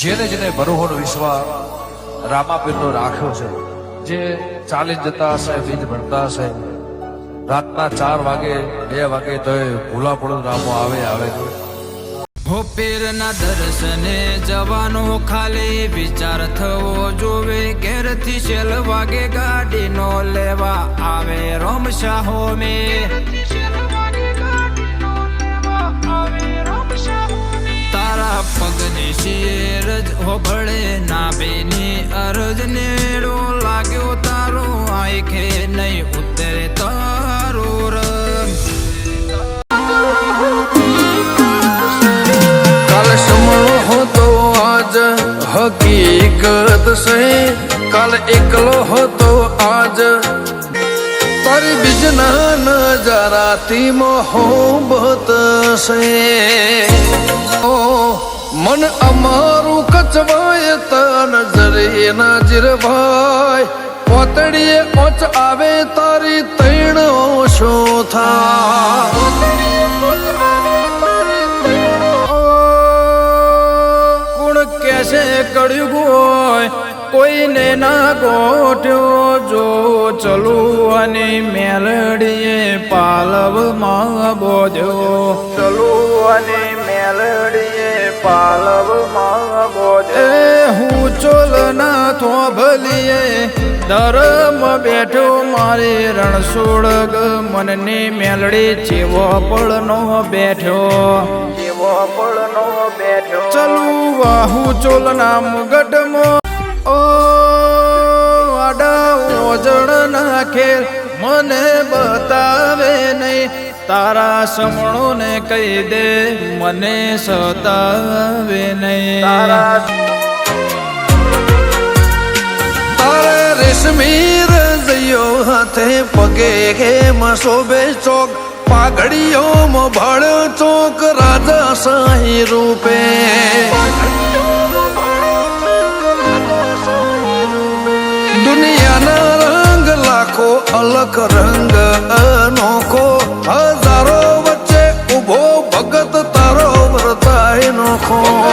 જેને જેને ભરોહોનો વિશ્વાસ રામાપીરનો રાખ્યો છે જે ચાલી જતા હશે બીજ ભણતા હશે. રાતના ચાર વાગે બે વાગે તો ભૂલા પડો રામો આવે આવે. ભોપેરના દર્શને જવાનો ખાલી વિચાર થવો જોવે. ઘેરથી શેલ વાગે ગાડીનો લેવા આવે રોમ શાહો મે શેર જ હોબળે ના બેની અરજ નેડો લાગ્યો તારો આંખે નહીં ઉતરે તારો રંગ કાલ સમણો હતો આજ હકીકત છે કાલ એકલો હતો આજ તારી બીજના નજારાથી મોહબત છે ઓ, મન અમારું કચવાય તન જરે ના ભાઈ પોતડીએ ઓચ આવે તારી તૈણ શું થા કુણ કેસે કળ્યું હોય, કોઈને ના ગોઠ્યો જો ચલુ અને મેલડીએ પાલવમાં બોધ્યો. ચલુ અને મેલડીએ પાલવમાં બોધ્યો ના થોભલીએ ધરમ બેઠો મારી રણછોડ મનની મેલડી ચેવો પળનો બેઠો. ચેવો પળનો બેઠો. ચલુ વાહુ ચોલના મુગટમો. ઓ આડા ઓજણ નાખે મને બતાવે નહીં. તારા સમણો ને કહી દે. મને સતાવે નહીં. તારે મીર જયો હાથે પગે હે મસોબે ચોક. પાઘડીઓ મભળ ચોક, રાજા સાહી રૂપે. દુનિયાના રંગ લાખો અલગ રંગ નોખો. હજારો વચ્ચે ઊભો ભગત તારો વર્તાય નોખો.